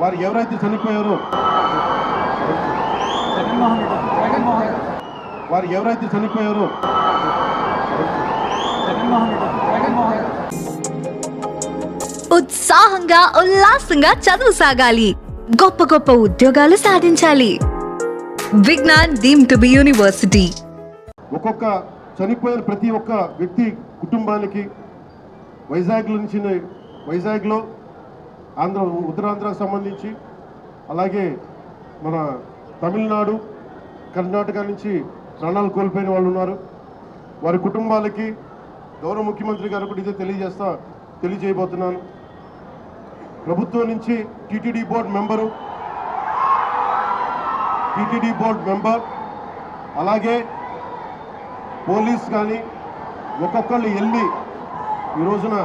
వారు ఎవరైతే చనిపోయారో వారు ఎవరైతే చనిపోయారో ఉత్సాహంగా ఉల్లాసంగా చదువు సాగాలి. గొప్ప గొప్ప ఉద్యోగాలు సాధించాలి. Vignan deem to be university. ఒక్కొక్క చనిపోయిన ప్రతి ఒక్క వ్యక్తి కుటుంబానికి వైజాగ్ నుంచి వైజాగ్లో ఆంధ్ర ఉత్తరాంధ్రకు సంబంధించి అలాగే మన తమిళనాడు కర్ణాటక నుంచి ప్రాణాలు కోల్పోయిన వాళ్ళు ఉన్నారు. వారి కుటుంబాలకి గౌరవ ముఖ్యమంత్రి గారు కూడా ఇదే తెలియజేస్తా తెలియజేయబోతున్నాను. ప్రభుత్వం నుంచి TTD board member TTD board member అలాగే పోలీస్ కానీ ఒక్కొక్కళ్ళు వెళ్ళి ఈ రోజున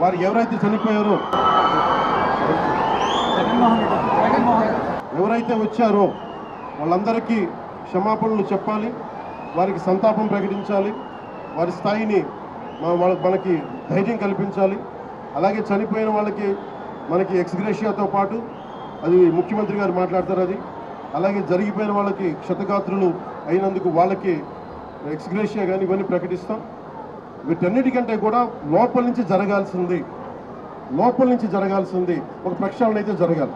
వారు ఎవరైతే చనిపోయారో ఎవరైతే వచ్చారో వాళ్ళందరికీ క్షమాపణలు చెప్పాలి వారికి సంతాపం ప్రకటించాలి వారి స్థాయిని మనకి ధైర్యం కల్పించాలి. అలాగే చనిపోయిన వాళ్ళకి మనకి ఎక్స్గ్రేషియాతో పాటు అది ముఖ్యమంత్రి గారు మాట్లాడతారు అది. అలాగే జరిగిపోయిన వాళ్ళకి క్షతగాత్రులు అయినందుకు వాళ్ళకి ఎక్స్గ్రేషియా కానీ ఇవన్నీ ప్రకటిస్తాం. వీటన్నిటికంటే కూడా లోపల నుంచి జరగాల్సింది లోపల నుంచి జరగాల్సింది ఒక ప్రక్షాళన అయితే జరగాలి.